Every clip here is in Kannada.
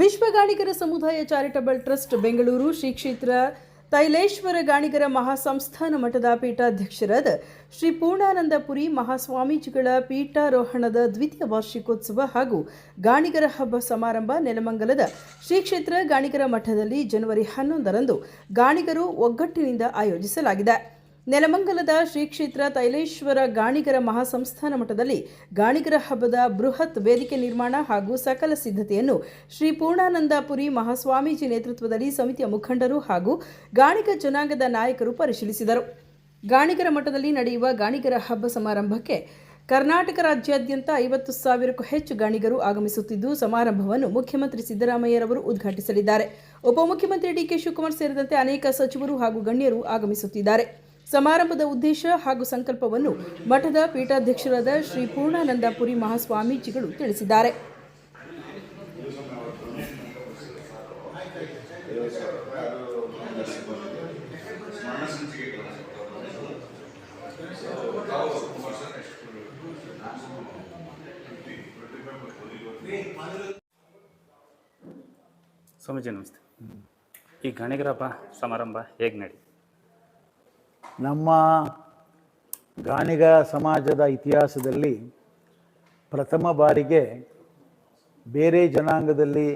ವಿಶ್ವ ಗಾಣಿಗರ ಸಮುದಾಯ ಚಾರಿಟಬಲ್ ಟ್ರಸ್ಟ್ ಬೆಂಗಳೂರು ಶ್ರೀ ಕ್ಷೇತ್ರ ತೈಲೇಶ್ವರ ಗಾಣಿಗರ ಮಹಾಸಂಸ್ಥಾನ ಮಠದ ಪೀಠಾಧ್ಯಕ್ಷರಾದ ಶ್ರೀ ಪೂರ್ಣಾನಂದಪುರಿ ಮಹಾಸ್ವಾಮೀಜಿಗಳ ಪೀಠಾರೋಹಣದ ದ್ವಿತೀಯ ವಾರ್ಷಿಕೋತ್ಸವ ಹಾಗೂ ಗಾಣಿಗರ ಹಬ್ಬ ಸಮಾರಂಭ ನೆಲಮಂಗಲದ ಶ್ರೀ ಕ್ಷೇತ್ರ ಗಾಣಿಗರ ಮಠದಲ್ಲಿ ಜನವರಿ ಹನ್ನೊಂದರಂದು ಗಾಣಿಗರು ಒಗ್ಗಟ್ಟಿನಿಂದ ಆಯೋಜಿಸಲಾಗಿದೆ. ನೆಲಮಂಗಲದ ಶ್ರೀ ಕ್ಷೇತ್ರ ತೈಲೇಶ್ವರ ಗಾಣಿಗರ ಮಹಾಸಂಸ್ಥಾನ ಮಠದಲ್ಲಿ ಗಾಣಿಗರ ಹಬ್ಬದ ಬೃಹತ್ ವೇದಿಕೆ ನಿರ್ಮಾಣ ಹಾಗೂ ಸಕಲ ಸಿದ್ಧತೆಯನ್ನು ಶ್ರೀ ಪೂರ್ಣಾನಂದಪುರಿ ಮಹಾಸ್ವಾಮೀಜಿ ನೇತೃತ್ವದಲ್ಲಿ ಸಮಿತಿಯ ಮುಖಂಡರು ಹಾಗೂ ಗಾಣಿಗ ಜನಾಂಗದ ನಾಯಕರು ಪರಿಶೀಲಿಸಿದರು. ಗಾಣಿಗರ ಮಠದಲ್ಲಿ ನಡೆಯುವ ಗಾಣಿಗರ ಹಬ್ಬ ಸಮಾರಂಭಕ್ಕೆ ಕರ್ನಾಟಕ ರಾಜ್ಯಾದ್ಯಂತ ಐವತ್ತು ಸಾವಿರಕ್ಕೂ ಹೆಚ್ಚು ಗಾಣಿಗರು ಆಗಮಿಸುತ್ತಿದ್ದು, ಸಮಾರಂಭವನ್ನು ಮುಖ್ಯಮಂತ್ರಿ ಸಿದ್ದರಾಮಯ್ಯರವರು ಉದ್ಘಾಟಿಸಲಿದ್ದಾರೆ. ಉಪಮುಖ್ಯಮಂತ್ರಿ ಡಿಕೆ ಶಿವಕುಮಾರ್ ಸೇರಿದಂತೆ ಅನೇಕ ಸಚಿವರು ಹಾಗೂ ಗಣ್ಯರು ಆಗಮಿಸುತ್ತಿದ್ದಾರೆ. ಸಮಾರಂಭದ ಉದ್ದೇಶ ಹಾಗೂ ಸಂಕಲ್ಪವನ್ನು ಮಠದ ಪೀಠಾಧ್ಯಕ್ಷರಾದ ಶ್ರೀ ಪೂರ್ಣಾನಂದ ಪುರಿ ಮಹಾಸ್ವಾಮೀಜಿಗಳು ತಿಳಿಸಿದ್ದಾರೆ. ಸ್ವಾಮೀಜಿ ನಮಸ್ತೆ. ಈ ಗಣಿಗರಪ್ಪ ಸಮಾರಂಭ ಹೇಗೆ ನಡಿ ನಮ್ಮ ಗಾಣಿಗ ಸಮಾಜದ ಇತಿಹಾಸದಲ್ಲಿ ಪ್ರಥಮ ಬಾರಿಗೆ ಬೇರೆ ಜನಾಂಗದಲ್ಲಿ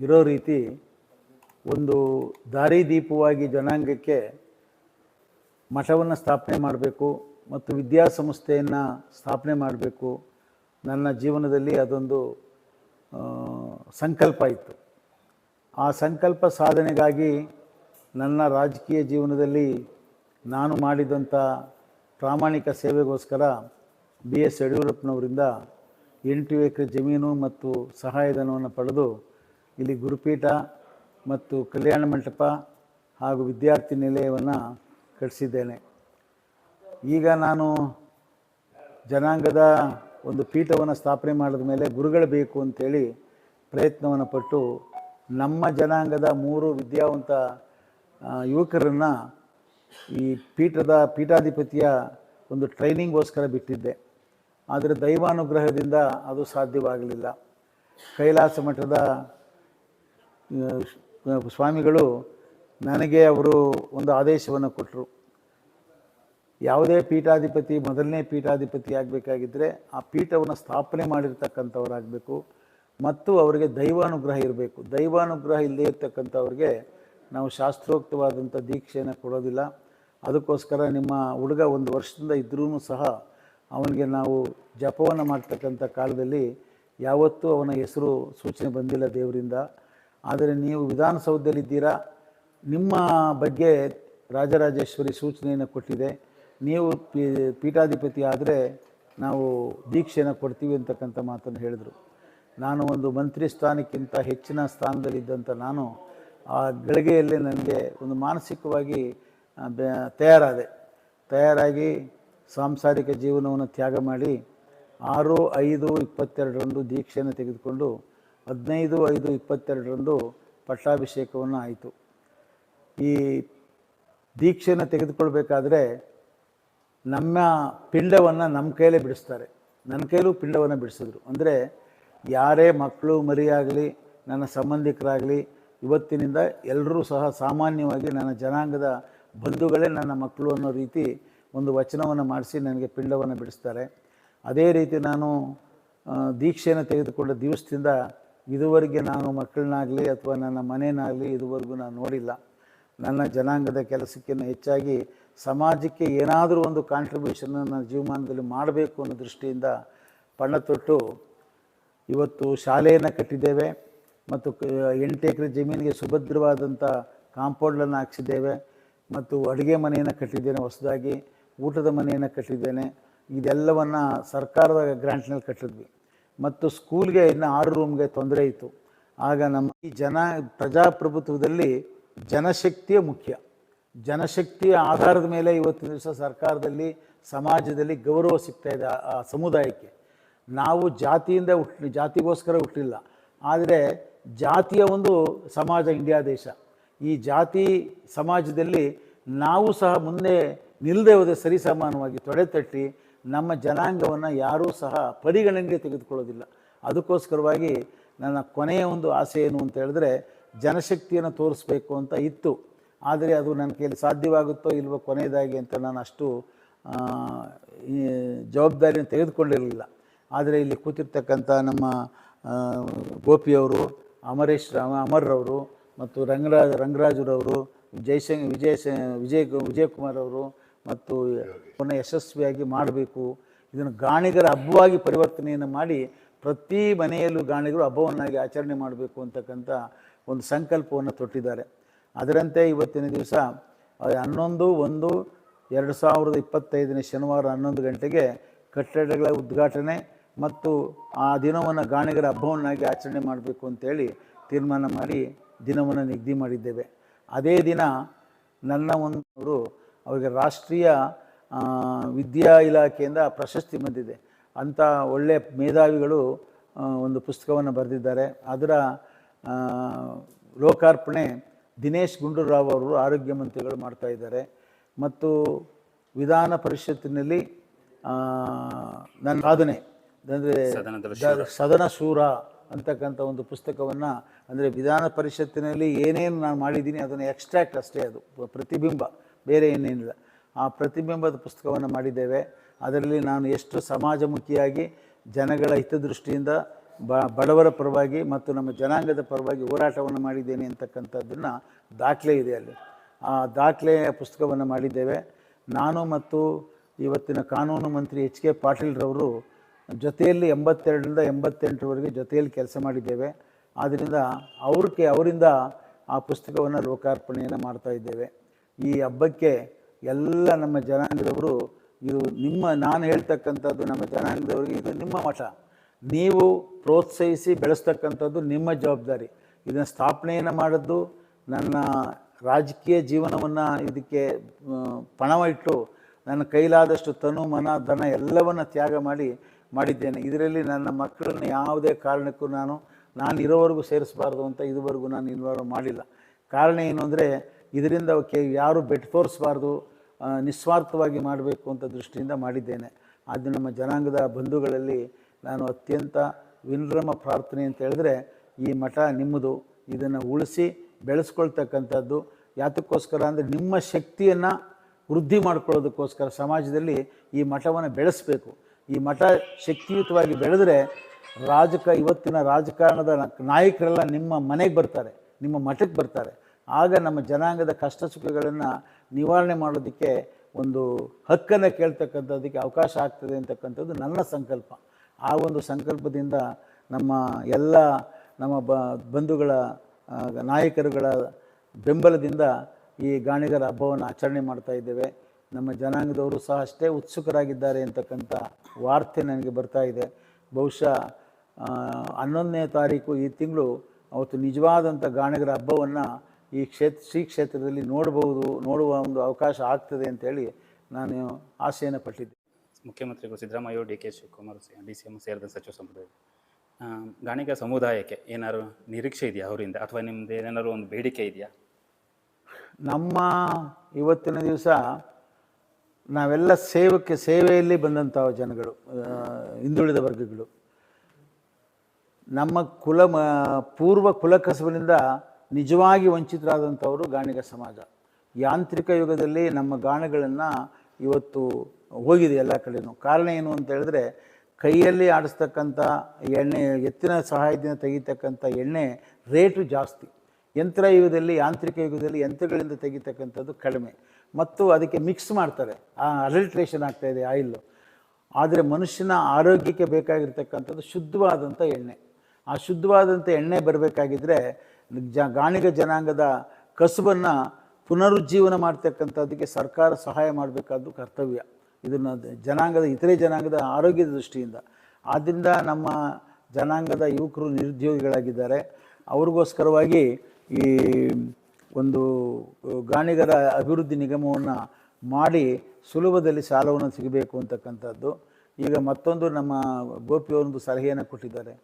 ಇರೋ ರೀತಿ ಒಂದು ದಾರಿದೀಪವಾಗಿ ಜನಾಂಗಕ್ಕೆ ಮಠವನ್ನು ಸ್ಥಾಪನೆ ಮಾಡಬೇಕು ಮತ್ತು ವಿದ್ಯಾಸಂಸ್ಥೆಯನ್ನು ಸ್ಥಾಪನೆ ಮಾಡಬೇಕು. ನನ್ನ ಜೀವನದಲ್ಲಿ ಅದೊಂದು ಸಂಕಲ್ಪ ಇತ್ತು. ಆ ಸಂಕಲ್ಪ ಸಾಧನೆಗಾಗಿ ನನ್ನ ರಾಜಕೀಯ ಜೀವನದಲ್ಲಿ ನಾನು ಮಾಡಿದಂಥ ಪ್ರಾಮಾಣಿಕ ಸೇವೆಗೋಸ್ಕರ ಬಿ ಎಸ್ ಯಡಿಯೂರಪ್ಪನವರಿಂದ ಎಂಟು ಎಕರೆ ಜಮೀನು ಮತ್ತು ಸಹಾಯಧನವನ್ನು ಪಡೆದು ಇಲ್ಲಿ ಗುರುಪೀಠ ಮತ್ತು ಕಲ್ಯಾಣ ಮಂಟಪ ಹಾಗೂ ವಿದ್ಯಾರ್ಥಿ ನಿಲಯವನ್ನು ಕಟ್ಟಿಸಿದ್ದೇನೆ. ಈಗ ನಾನು ಜನಾಂಗದ ಒಂದು ಪೀಠವನ್ನು ಸ್ಥಾಪನೆ ಮಾಡಿದ ಮೇಲೆ ಗುರುಗಳು ಬೇಕು ಅಂತೇಳಿ ಪ್ರಯತ್ನವನ್ನು ಪಟ್ಟು ನಮ್ಮ ಜನಾಂಗದ ಮೂರು ವಿದ್ಯಾವಂತ ಯುವಕರನ್ನು ಈ ಪೀಠದ ಪೀಠಾಧಿಪತಿಯ ಒಂದು ಟ್ರೈನಿಂಗ್ಗೋಸ್ಕರ ಬಿಟ್ಟಿದ್ದೆ. ಆದರೆ ದೈವಾನುಗ್ರಹದಿಂದ ಅದು ಸಾಧ್ಯವಾಗಲಿಲ್ಲ. ಕೈಲಾಸ ಮಠದ ಸ್ವಾಮಿಗಳು ನನಗೆ ಅವರು ಒಂದು ಆದೇಶವನ್ನು ಕೊಟ್ಟರು ಯಾವುದೇ ಪೀಠಾಧಿಪತಿ, ಮೊದಲನೇ ಪೀಠಾಧಿಪತಿ ಆಗಬೇಕಾಗಿದ್ದರೆ ಆ ಪೀಠವನ್ನು ಸ್ಥಾಪನೆ ಮಾಡಿರ್ತಕ್ಕಂಥವರಾಗಬೇಕು. ಮತ್ತು ಅವರಿಗೆ ದೈವಾನುಗ್ರಹ ಇರಬೇಕು. ದೈವಾನುಗ್ರಹ ಇಲ್ಲದೇ ಇರ್ತಕ್ಕಂಥವ್ರಿಗೆ ನಾವು ಶಾಸ್ತ್ರೋಕ್ತವಾದಂಥ ದೀಕ್ಷೆಯನ್ನು ಕೊಡೋದಿಲ್ಲ. ಅದಕ್ಕೋಸ್ಕರ ನಿಮ್ಮ ಹುಡುಗ ಒಂದು ವರ್ಷದಿಂದ ಇದ್ರೂ ಸಹ ಅವನಿಗೆ ನಾವು ಜಪವನ್ನು ಮಾಡ್ತಕ್ಕಂಥ ಕಾಲದಲ್ಲಿ ಯಾವತ್ತೂ ಅವನ ಹೆಸರು ಸೂಚನೆ ಬಂದಿಲ್ಲ ದೇವರಿಂದ. ಆದರೆ ನೀವು ವಿಧಾನಸೌಧದಲ್ಲಿದ್ದೀರಾ? ನಿಮ್ಮ ಬಗ್ಗೆ ರಾಜರಾಜೇಶ್ವರಿ ಸೂಚನೆಯನ್ನು ಕೊಟ್ಟಿದೆ. ನೀವು ಪೀ, ಪೀಠಾಧಿಪತಿ ಆದರೆ ನಾವು ದೀಕ್ಷೆಯನ್ನು ಕೊಡ್ತೀವಿ ಅಂತಕ್ಕಂಥ ಮಾತನ್ನು ಹೇಳಿದರು. ನಾನು ಒಂದು ಮಂತ್ರಿ ಸ್ಥಾನಕ್ಕಿಂತ ಹೆಚ್ಚಿನ ಸ್ಥಾನದಲ್ಲಿದ್ದಂಥ ನಾನು ಆ ಗಳಿಗೆಯಲ್ಲೇ ನನಗೆ ಒಂದು ಮಾನಸಿಕವಾಗಿ ತಯಾರಾದೆ. ತಯಾರಾಗಿ ಸಾಂಸಾರಿಕ ಜೀವನವನ್ನು ತ್ಯಾಗ ಮಾಡಿ ಆರು, ಐದು, ಇಪ್ಪತ್ತೆರಡರಂದು ದೀಕ್ಷೆಯನ್ನು ತೆಗೆದುಕೊಂಡು ಹದಿನೈದು, ಐದು, ಇಪ್ಪತ್ತೆರಡರಂದು ಪಟ್ಟಾಭಿಷೇಕವನ್ನು ಆಯಿತು. ಈ ದೀಕ್ಷೆಯನ್ನು ತೆಗೆದುಕೊಳ್ಬೇಕಾದ್ರೆ ನಮ್ಮ ಪಿಂಡವನ್ನು ನಮ್ಮ ಕೈಲೇ ಬಿಡಿಸ್ತಾರೆ. ನನ್ನ ಕೈಲೂ ಪಿಂಡವನ್ನು ಬಿಡಿಸಿದ್ರು. ಅಂದರೆ ಯಾರೇ ಮಕ್ಕಳು, ಮರಿಯಾಗಲಿ, ನನ್ನ ಸಂಬಂಧಿಕರಾಗಲಿ, ಇವತ್ತಿನಿಂದ ಎಲ್ಲರೂ ಸಹ ಸಾಮಾನ್ಯವಾಗಿ ನನ್ನ ಜನಾಂಗದ ಬಂಧುಗಳೇ ನನ್ನ ಮಕ್ಕಳು ಅನ್ನೋ ರೀತಿ ಒಂದು ವಚನವನ್ನು ಮಾಡಿಸಿ ನನಗೆ ಪಿಂಡವನ್ನು ಬಿಡಿಸ್ತಾರೆ. ಅದೇ ರೀತಿ ನಾನು ದೀಕ್ಷೆಯನ್ನು ತೆಗೆದುಕೊಂಡ ದಿವಸದಿಂದ ಇದುವರೆಗೆ ನಾನು ಮಕ್ಕಳನ್ನಾಗಲಿ ಅಥವಾ ನನ್ನ ಮನೆಯನ್ನಾಗಲಿ ಇದುವರೆಗೂ ನಾನು ನೋಡಿಲ್ಲ. ನನ್ನ ಜನಾಂಗದ ಕೆಲಸಕ್ಕಿಂತ ಹೆಚ್ಚಾಗಿ ಸಮಾಜಕ್ಕೆ ಏನಾದರೂ ಒಂದು ಕಾಂಟ್ರಿಬ್ಯೂಷನ್ ನನ್ನ ಜೀವಮಾನದಲ್ಲಿ ಮಾಡಬೇಕು ಅನ್ನೋ ದೃಷ್ಟಿಯಿಂದ ಪಣ ತೊಟ್ಟು ಇವತ್ತು ಶಾಲೆಯನ್ನು ಕಟ್ಟಿದ್ದೇವೆ ಮತ್ತು ಎಂಟು ಎಕರೆ ಜಮೀನಿಗೆ ಸುಭದ್ರವಾದಂಥ ಕಾಂಪೌಂಡನ್ನು ಹಾಕ್ಸಿದ್ದೇವೆ. ಮತ್ತು ಅಡುಗೆ ಮನೆಯನ್ನು ಕಟ್ಟಿದ್ದೇನೆ, ಹೊಸದಾಗಿ ಊಟದ ಮನೆಯನ್ನು ಕಟ್ಟಿದ್ದೇನೆ. ಇದೆಲ್ಲವನ್ನು ಸರ್ಕಾರದ ಗ್ರ್ಯಾಂಟ್ನಲ್ಲಿ ಕಟ್ಟಿದ್ವಿ. ಮತ್ತು ಸ್ಕೂಲ್ಗೆ ಇನ್ನು ಆರು ರೂಮ್ಗೆ ತೊಂದರೆ ಇತ್ತು. ಆಗ ನಮ್ಮ ಈ ಜನ, ಪ್ರಜಾಪ್ರಭುತ್ವದಲ್ಲಿ ಜನಶಕ್ತಿಯೇ ಮುಖ್ಯ. ಜನಶಕ್ತಿಯ ಆಧಾರದ ಮೇಲೆ ಇವತ್ತಿನ ದಿವಸ ಸರ್ಕಾರದಲ್ಲಿ, ಸಮಾಜದಲ್ಲಿ ಗೌರವ ಸಿಗ್ತಾ ಇದೆ ಆ- ಆ ಸಮುದಾಯಕ್ಕೆ. ನಾವು ಜಾತಿಯಿಂದ ಹುಟ್ಟಿ ಜಾತಿಗೋಸ್ಕರ ಹುಟ್ಟಿಲ್ಲ ಆದರೆ ಜಾತಿಯ ಒಂದು ಸಮಾಜ, ಇಂಡಿಯಾ ದೇಶ. ಈ ಜಾತಿ ಸಮಾಜದಲ್ಲಿ ನಾವು ಸಹ ಮುಂದೆ ನಿಲ್ಲದೆ ಹೋದ ಸರಿಸಮಾನವಾಗಿ ತೊಡೆ ತಟ್ಟಿ ನಮ್ಮ ಜನಾಂಗವನ್ನು ಯಾರೂ ಸಹ ಪರಿಗಣನೆಗೆ ತೆಗೆದುಕೊಳ್ಳೋದಿಲ್ಲ. ಅದಕ್ಕೋಸ್ಕರವಾಗಿ ನನ್ನ ಕೊನೆಯ ಒಂದು ಆಸೆ ಏನು ಅಂತ ಹೇಳಿದ್ರೆ ಜನಶಕ್ತಿಯನ್ನು ತೋರಿಸ್ಬೇಕು ಅಂತ ಇತ್ತು. ಆದರೆ ಅದು ನನ್ನ ಕೈಯಲ್ಲಿ ಸಾಧ್ಯವಾಗುತ್ತೋ ಇಲ್ವೋ ಕೊನೆಯದಾಗಿ ಅಂತ ನಾನು ಅಷ್ಟು ಜವಾಬ್ದಾರಿಯನ್ನು ತೆಗೆದುಕೊಂಡಿರಲಿಲ್ಲ. ಆದರೆ ಇಲ್ಲಿ ಕೂತಿರ್ತಕ್ಕಂಥ ನಮ್ಮ ಗೋಪಿಯವರು, ಅಮರೇಶ್ ರಾಮ ಅಮರ್ರವರು ಮತ್ತು ರಂಗರಾಜ್, ರಂಗರಾಜುರವರು ಜೈಸಂಗ್ ವಿಜಯ ವಿಜಯ್ ವಿಜಯಕುಮಾರ್ ಅವರು ಮತ್ತು ಅವನ್ನ ಯಶಸ್ವಿಯಾಗಿ ಮಾಡಬೇಕು. ಇದನ್ನು ಗಾಣಿಗರ ಹಬ್ಬವಾಗಿ ಪರಿವರ್ತನೆಯನ್ನು ಮಾಡಿ ಪ್ರತಿ ಮನೆಯಲ್ಲೂ ಗಾಣಿಗರು ಹಬ್ಬವನ್ನಾಗಿ ಆಚರಣೆ ಮಾಡಬೇಕು ಅಂತಕ್ಕಂಥ ಒಂದು ಸಂಕಲ್ಪವನ್ನು ತೊಟ್ಟಿದ್ದಾರೆ. ಅದರಂತೆ ಇವತ್ತಿನ ದಿವಸ ಹನ್ನೊಂದು, ಒಂದು, ಎರಡು ಸಾವಿರದ ಇಪ್ಪತ್ತೈದನೇ ಶನಿವಾರ ಹನ್ನೊಂದು ಗಂಟೆಗೆ ಕಟ್ಟಡಗಳ ಉದ್ಘಾಟನೆ ಮತ್ತು ಆ ದಿನವನ್ನು ಗಾಣಿಗರ ಹಬ್ಬವನ್ನಾಗಿ ಆಚರಣೆ ಮಾಡಬೇಕು ಅಂತೇಳಿ ತೀರ್ಮಾನ ಮಾಡಿ ದಿನವನ್ನು ನಿಗದಿ ಮಾಡಿದ್ದೇವೆ. ಅದೇ ದಿನ ನನ್ನ ಒಂದು ಅವರಿಗೆ ರಾಷ್ಟ್ರೀಯ ವಿದ್ಯಾ ಇಲಾಖೆಯಿಂದ ಪ್ರಶಸ್ತಿ ಬಂದಿದೆ. ಅಂಥ ಒಳ್ಳೆಯ ಮೇಧಾವಿಗಳು ಒಂದು ಪುಸ್ತಕವನ್ನು ಬರೆದಿದ್ದಾರೆ. ಅದರ ಲೋಕಾರ್ಪಣೆ ದಿನೇಶ್ ಗುಂಡೂರಾವ್ ಅವರು ಆರೋಗ್ಯ ಮಂತ್ರಿಗಳು ಮಾಡ್ತಾ ಇದ್ದಾರೆ. ಮತ್ತು ವಿಧಾನ ಪರಿಷತ್ತಿನಲ್ಲಿ ನನ್ನ ಸಾಧನೆ ಅಂದರೆ ಸದನ ಶೂರ. ಅಂತಕ್ಕಂಥ ಒಂದು ಪುಸ್ತಕವನ್ನು, ಅಂದರೆ ವಿಧಾನ ಪರಿಷತ್ತಿನಲ್ಲಿ ಏನೇನು ನಾನು ಮಾಡಿದ್ದೀನಿ ಅದನ್ನು ಎಕ್ಸ್ಟ್ರಾಕ್ಟ್ ಅಷ್ಟೇ ಅದು ಪ್ರತಿಬಿಂಬ, ಬೇರೆ ಏನೇನಿಲ್ಲ. ಆ ಪ್ರತಿಬಿಂಬದ ಪುಸ್ತಕವನ್ನು ಮಾಡಿದ್ದೇವೆ. ಅದರಲ್ಲಿ ನಾನು ಎಷ್ಟು ಸಮಾಜಮುಖಿಯಾಗಿ, ಜನಗಳ ಹಿತದೃಷ್ಟಿಯಿಂದ, ಬ, ಬಡವರ ಪರವಾಗಿ ಮತ್ತು ನಮ್ಮ ಜನಾಂಗದ ಪರವಾಗಿ ಹೋರಾಟವನ್ನು ಮಾಡಿದ್ದೇನೆ ಅಂತಕ್ಕಂಥದ್ದನ್ನು ದಾಖಲೆ ಇದೆ ಅಲ್ಲಿ. ಆ ದಾಖಲೆಯ ಪುಸ್ತಕವನ್ನು ಮಾಡಿದ್ದೇವೆ. ನಾನು ಮತ್ತು ಇವತ್ತಿನ ಕಾನೂನು ಮಂತ್ರಿ ಎಚ್ ಕೆ ಪಾಟೀಲ್ರವರು ಜೊತೆಯಲ್ಲಿ ಎಂಬತ್ತೆರಡರಿಂದ ಎಂಬತ್ತೆಂಟರವರೆಗೆ ಜೊತೆಯಲ್ಲಿ ಕೆಲಸ ಮಾಡಿದ್ದೇವೆ. ಆದ್ದರಿಂದ ಅವ್ರಿಗೆ, ಅವರಿಂದ ಆ ಪುಸ್ತಕವನ್ನು ಲೋಕಾರ್ಪಣೆಯನ್ನು ಮಾಡ್ತಾ ಇದ್ದೇವೆ. ಈ ಹಬ್ಬಕ್ಕೆ ಎಲ್ಲ ನಮ್ಮ ಜನಾಂಗದವರು, ಇದು ನಿಮ್ಮ, ನಾನು ಹೇಳ್ತಕ್ಕಂಥದ್ದು ನಮ್ಮ ಜನಾಂಗದವರಿಗೆ ಇದು ನಿಮ್ಮ ಮಠ. ನೀವು ಪ್ರೋತ್ಸಾಹಿಸಿ ಬೆಳೆಸ್ತಕ್ಕಂಥದ್ದು ನಿಮ್ಮ ಜವಾಬ್ದಾರಿ. ಇದನ್ನು ಸ್ಥಾಪನೆಯನ್ನು ಮಾಡಿದ್ದು ನನ್ನ ರಾಜಕೀಯ ಜೀವನವನ್ನು ಇದಕ್ಕೆ ಪಣವ ಇಟ್ಟು ನನ್ನ ಕೈಲಾದಷ್ಟು ತನು, ಮನ, ಧನ ಎಲ್ಲವನ್ನು ತ್ಯಾಗ ಮಾಡಿ ಮಾಡಿದ್ದೇನೆ. ಇದರಲ್ಲಿ ನನ್ನ ಮಕ್ಕಳನ್ನು ಯಾವುದೇ ಕಾರಣಕ್ಕೂ ನಾನು ನಾನು ಇರೋವರೆಗೂ ಸೇರಿಸಬಾರ್ದು ಅಂತ ಇದುವರೆಗೂ ನಾನು ಇನ್ವಾಲ್ವ್ ಮಾಡಿಲ್ಲ. ಕಾರಣ ಏನು ಅಂದರೆ, ಇದರಿಂದ ಅವಕ್ಕೆ ಯಾರು ಬೆಟ್ಟು ತೋರಿಸಬಾರ್ದು ನಿಸ್ವಾರ್ಥವಾಗಿ ಮಾಡಬೇಕು ಅಂತ ದೃಷ್ಟಿಯಿಂದ ಮಾಡಿದ್ದೇನೆ. ಅದು ನಮ್ಮ ಜನಾಂಗದ ಬಂಧುಗಳಲ್ಲಿ ನಾನು ಅತ್ಯಂತ ವಿನ್ರಮ ಪ್ರಾರ್ಥನೆ ಅಂತ ಹೇಳಿದ್ರೆ, ಈ ಮಠ ನಿಮ್ಮದು. ಇದನ್ನು ಉಳಿಸಿ ಬೆಳೆಸ್ಕೊಳ್ತಕ್ಕಂಥದ್ದು ಯಾತಕ್ಕೋಸ್ಕರ ಅಂದರೆ, ನಿಮ್ಮ ಶಕ್ತಿಯನ್ನು ವೃದ್ಧಿ ಮಾಡ್ಕೊಳ್ಳೋದಕ್ಕೋಸ್ಕರ ಸಮಾಜದಲ್ಲಿ ಈ ಮಠವನ್ನು ಬೆಳೆಸಬೇಕು. ಈ ಮಠ ಶಕ್ತಿಯುತವಾಗಿ ಬೆಳೆದರೆ ರಾಜಕ ಇವತ್ತಿನ ರಾಜಕಾರಣದ ನಾಯಕರೆಲ್ಲ ನಿಮ್ಮ ಮನೆಗೆ ಬರ್ತಾರೆ, ನಿಮ್ಮ ಮಠಕ್ಕೆ ಬರ್ತಾರೆ. ಆಗ ನಮ್ಮ ಜನಾಂಗದ ಕಷ್ಟ ಸುಖಗಳನ್ನು ನಿವಾರಣೆ ಮಾಡೋದಕ್ಕೆ ಒಂದು ಹಕ್ಕನ್ನು ಕೇಳ್ತಕ್ಕಂಥದ್ದಕ್ಕೆ ಅವಕಾಶ ಆಗ್ತದೆ ಅಂತಕ್ಕಂಥದ್ದು ನನ್ನ ಸಂಕಲ್ಪ. ಆ ಒಂದು ಸಂಕಲ್ಪದಿಂದ ನಮ್ಮ ಎಲ್ಲ ನಮ್ಮ ಬ, ಬಂಧುಗಳ ನಾಯಕರುಗಳ ಬೆಂಬಲದಿಂದ ಈ ಗಾಣಿಗರ ಹಬ್ಬವನ್ನು ಆಚರಣೆ ಮಾಡ್ತಾ ಇದ್ದೇವೆ. ನಮ್ಮ ಜನಾಂಗದವರು ಸಹ ಅಷ್ಟೇ ಉತ್ಸುಕರಾಗಿದ್ದಾರೆ ಅಂತಕ್ಕಂಥ ವಾರ್ತೆ ನನಗೆ ಬರ್ತಾ ಇದೆ. ಬಹುಶಃ ಹನ್ನೊಂದನೇ ತಾರೀಕು ಈ ತಿಂಗಳು ಅವತ್ತು ನಿಜವಾದಂಥ ಗಾಣಿಗರ ಹಬ್ಬವನ್ನು ಈ ಕ್ಷೇತ್ರ ಶ್ರೀ ಕ್ಷೇತ್ರದಲ್ಲಿ ನೋಡಬಹುದು ನೋಡುವ ಒಂದು ಅವಕಾಶ ಆಗ್ತದೆ ಅಂತೇಳಿ ನಾನು ಆಸೆಯನ್ನು ಪಟ್ಟಿದ್ದೆ ಮುಖ್ಯಮಂತ್ರಿಗಳು Siddaramaiah D K Shivakumar D C M ಸೇರಿದ ಸಚಿವ ಸಂಪುಟ ಆ, ಗಾಣಿಗ ಸಮುದಾಯಕ್ಕೆ ಏನಾದ್ರು ನಿರೀಕ್ಷೆ ಇದೆಯಾ ಅವರಿಂದ? ಅಥವಾ ನಿಮ್ದು ಏನಾದ್ರು ಒಂದು ಬೇಡಿಕೆ ಇದೆಯಾ? ನಮ್ಮ ಇವತ್ತಿನ ದಿವಸ ನಾವೆಲ್ಲ ಸೇವಕ್ಕೆ ಸೇವೆಯಲ್ಲಿ ಬಂದಂಥ ಜನಗಳು ಹಿಂದುಳಿದ ವರ್ಗಗಳು. ನಮ್ಮ ಕುಲ ಪೂರ್ವ ಕುಲಕಸಬಿನಿಂದ ನಿಜವಾಗಿ ವಂಚಿತರಾದಂಥವರು ಗಾಣಿಗ ಸಮಾಜ. ಯಾಂತ್ರಿಕ ಯುಗದಲ್ಲಿ ನಮ್ಮ ಗಾಣಗಳನ್ನು ಇವತ್ತು ಹೋಗಿದೆ ಎಲ್ಲ ಕಡೆಯೂ ಕಾರಣ ಏನು ಅಂತ ಹೇಳಿದ್ರೆ, ಕೈಯಲ್ಲಿ ಆಡಿಸ್ತಕ್ಕಂಥ ಎಣ್ಣೆ, ಎತ್ತಿನ ಸಹಾಯದಿಂದ ತೆಗಿತಕ್ಕಂಥ ಎಣ್ಣೆ ರೇಟು ಜಾಸ್ತಿ. ಯಂತ್ರ ಯುಗದಲ್ಲಿ, ಯಾಂತ್ರಿಕ ಯುಗದಲ್ಲಿ ಯಂತ್ರಗಳಿಂದ ತೆಗಿತಕ್ಕಂಥದ್ದು ಕಡಿಮೆ. ಮತ್ತು ಅದಕ್ಕೆ ಮಿಕ್ಸ್ ಮಾಡ್ತಾರೆ. ಆ ಅಲಿಟ್ರೇಷನ್ ಆಗ್ತಾ ಇದೆ ಆಯಿಲ್ಲು ಆದರೆ ಮನುಷ್ಯನ ಆರೋಗ್ಯಕ್ಕೆ ಬೇಕಾಗಿರ್ತಕ್ಕಂಥದ್ದು ಶುದ್ಧವಾದಂಥ ಎಣ್ಣೆ. ಆ ಶುದ್ಧವಾದಂಥ ಎಣ್ಣೆ ಬರಬೇಕಾಗಿದ್ದರೆ ಜ, ಗಾಣಿಗ ಜನಾಂಗದ ಕಸುಬನ್ನು ಪುನರುಜ್ಜೀವನ ಮಾಡ್ತಕ್ಕಂಥದ್ದಕ್ಕೆ ಸರ್ಕಾರ ಸಹಾಯ ಮಾಡಬೇಕಾದ್ದು ಕರ್ತವ್ಯ. ಇದನ್ನು ಜನಾಂಗದ, ಇತರೆ ಜನಾಂಗದ ಆರೋಗ್ಯದ ದೃಷ್ಟಿಯಿಂದ. ಆದ್ದರಿಂದ ನಮ್ಮ ಜನಾಂಗದ ಯುವಕರು ನಿರುದ್ಯೋಗಿಗಳಾಗಿದ್ದಾರೆ. ಅವ್ರಿಗೋಸ್ಕರವಾಗಿ ಈ ಒಂದು ಗಾಣಿಗರ ಅಭಿವೃದ್ಧಿ ನಿಗಮವನ್ನು ಮಾಡಿ ಸುಲಭದಲ್ಲಿ ಸಾಲವನ್ನು ಸಿಗಬೇಕು ಅಂತಕ್ಕಂಥದ್ದು. ಈಗ ಮತ್ತೊಂದು ನಮ್ಮ ಗೋಪಿಯವರೊಂದು ಸಲಹೆಯನ್ನು ಕೊಟ್ಟಿದ್ದಾರೆ.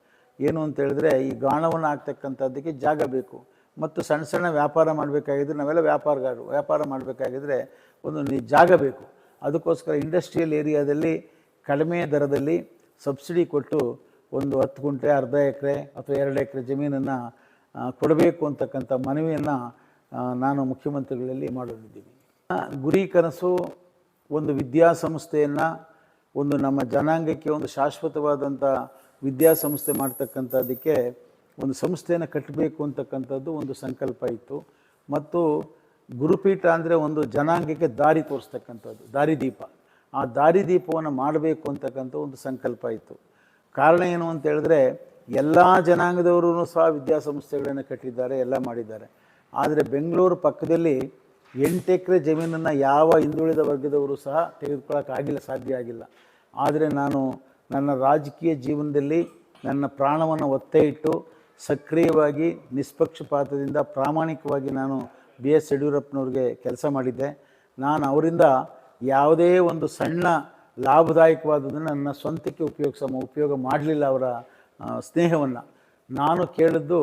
ಏನು ಅಂತ ಹೇಳಿದ್ರೆ, ಈ ಗಾಣವನ್ನು ಹಾಕ್ತಕ್ಕಂಥದ್ದಕ್ಕೆ ಜಾಗ ಬೇಕು. ಮತ್ತು ಸಣ್ಣ ಸಣ್ಣ ವ್ಯಾಪಾರ ಮಾಡಬೇಕಾಗಿದ್ರೆ, ನಾವೆಲ್ಲ ವ್ಯಾಪಾರಗಾರರು. ವ್ಯಾಪಾರ ಮಾಡಬೇಕಾಗಿದ್ರೆ ಒಂದು ಜಾಗ ಬೇಕು. ಅದಕ್ಕೋಸ್ಕರ ಇಂಡಸ್ಟ್ರಿಯಲ್ ಏರಿಯಾದಲ್ಲಿ ಕಡಿಮೆ ದರದಲ್ಲಿ ಸಬ್ಸಿಡಿ ಕೊಟ್ಟು ಒಂದು ಹತ್ತು ಗುಂಟೆ, ಅರ್ಧ ಎಕರೆ ಅಥವಾ ಎರಡು ಎಕರೆ ಜಮೀನನ್ನು ಕೊಡಬೇಕು ಅಂತಕ್ಕಂಥ ಮನವಿಯನ್ನು ನಾನು ಮುಖ್ಯಮಂತ್ರಿಗಳಲ್ಲಿ ಮಾಡಲಿದ್ದೀನಿ ಗುರಿ ಕನಸು ಒಂದು ವಿದ್ಯಾಸಂಸ್ಥೆಯನ್ನು ಒಂದು ನಮ್ಮ ಜನಾಂಗಕ್ಕೆ ಒಂದು ಶಾಶ್ವತವಾದಂಥ ವಿದ್ಯಾಸಂಸ್ಥೆ ಮಾಡ್ತಕ್ಕಂಥದ್ದಕ್ಕೆ ಒಂದು ಸಂಸ್ಥೆಯನ್ನು ಕಟ್ಟಬೇಕು ಅಂತಕ್ಕಂಥದ್ದು ಒಂದು ಸಂಕಲ್ಪ ಇತ್ತು. ಮತ್ತು ಗುರುಪೀಠ ಅಂದರೆ ಒಂದು ಜನಾಂಗಕ್ಕೆ ದಾರಿ ತೋರಿಸ್ತಕ್ಕಂಥದ್ದು ದಾರಿದೀಪ ಆ ದಾರಿದೀಪವನ್ನು ಮಾಡಬೇಕು ಅಂತಕ್ಕಂಥ ಒಂದು ಸಂಕಲ್ಪ ಇತ್ತು. ಕಾರಣ ಏನು ಅಂತ ಹೇಳಿದ್ರೆ, ಎಲ್ಲ ಜನಾಂಗದವರು ಸಹ ವಿದ್ಯಾಸಂಸ್ಥೆಗಳನ್ನು ಕಟ್ಟಿದ್ದಾರೆ, ಎಲ್ಲ ಮಾಡಿದ್ದಾರೆ. ಆದರೆ ಬೆಂಗಳೂರು ಪಕ್ಕದಲ್ಲಿ ಎಂಟು ಎಕರೆ ಜಮೀನನ್ನು ಯಾವ ಹಿಂದುಳಿದ ವರ್ಗದವರು ಸಹ ತೆಗೆದುಕೊಳ್ಳೋಕ್ಕಾಗಿಲ್ಲ ಸಾಧ್ಯ ಆಗಿಲ್ಲ. ಆದರೆ ನಾನು ನನ್ನ ರಾಜಕೀಯ ಜೀವನದಲ್ಲಿ ನನ್ನ ಪ್ರಾಣವನ್ನು ಒತ್ತೆ ಇಟ್ಟು ಸಕ್ರಿಯವಾಗಿ, ನಿಷ್ಪಕ್ಷಪಾತದಿಂದ, ಪ್ರಾಮಾಣಿಕವಾಗಿ ನಾನು ಬಿ ಎಸ್ ಯಡಿಯೂರಪ್ಪನವ್ರಿಗೆ ಕೆಲಸ ಮಾಡಿದ್ದೆ. ನಾನು ಅವರಿಂದ ಯಾವುದೇ ಒಂದು ಸಣ್ಣ ಲಾಭದಾಯಕವಾದದನ್ನು ನನ್ನ ಸ್ವಂತಕ್ಕೆ ಉಪಯೋಗಿಸ, ಉಪಯೋಗ ಮಾಡಲಿಲ್ಲ ಅವರ ಸ್ನೇಹವನ್ನು. ನಾನು ಕೇಳಿದ್ದು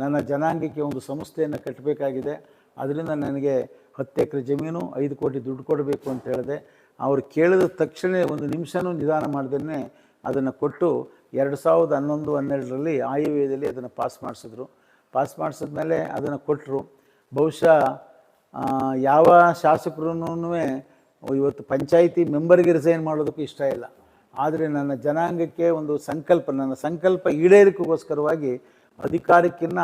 ನನ್ನ ಜನಾಂಗಕ್ಕೆ ಒಂದು ಸಂಸ್ಥೆಯನ್ನು ಕಟ್ಟಬೇಕಾಗಿದೆ. ಅದರಿಂದ ನನಗೆ ಹತ್ತು ಎಕರೆ ಜಮೀನು, ಐದು ಕೋಟಿ ದುಡ್ಡು ಕೊಡಬೇಕು ಅಂತ ಹೇಳಿದೆ. ಅವರು ಕೇಳಿದ ತಕ್ಷಣ ಒಂದು ನಿಮಿಷನೂ ನಿಧಾನ ಮಾಡ್ದೇ ಅದನ್ನು ಕೊಟ್ಟು ಎರಡು ಸಾವಿರದ ಹನ್ನೊಂದು, ಹನ್ನೆರಡರಲ್ಲಿ ಆಯವ್ಯಯದಲ್ಲಿ ಅದನ್ನು ಪಾಸ್ ಮಾಡಿಸಿದ್ರು. ಪಾಸ್ ಮಾಡಿಸಿದ್ಮೇಲೆ ಅದನ್ನು ಕೊಟ್ಟರು ಬಹುಶಃ ಯಾವ ಶಾಸಕರೂ ಇವತ್ತು ಪಂಚಾಯಿತಿ ಮೆಂಬರ್ಗೆ ರಿಸೈನ್ ಮಾಡೋದಕ್ಕೂ ಇಷ್ಟ ಇಲ್ಲ. ಆದರೆ ನನ್ನ ಜನಾಂಗಕ್ಕೆ ಒಂದು ಸಂಕಲ್ಪ, ನನ್ನ ಸಂಕಲ್ಪ ಈಡೇರಿಕೆಗೋಸ್ಕರವಾಗಿ ಅಧಿಕಾರಕ್ಕಿನ್ನ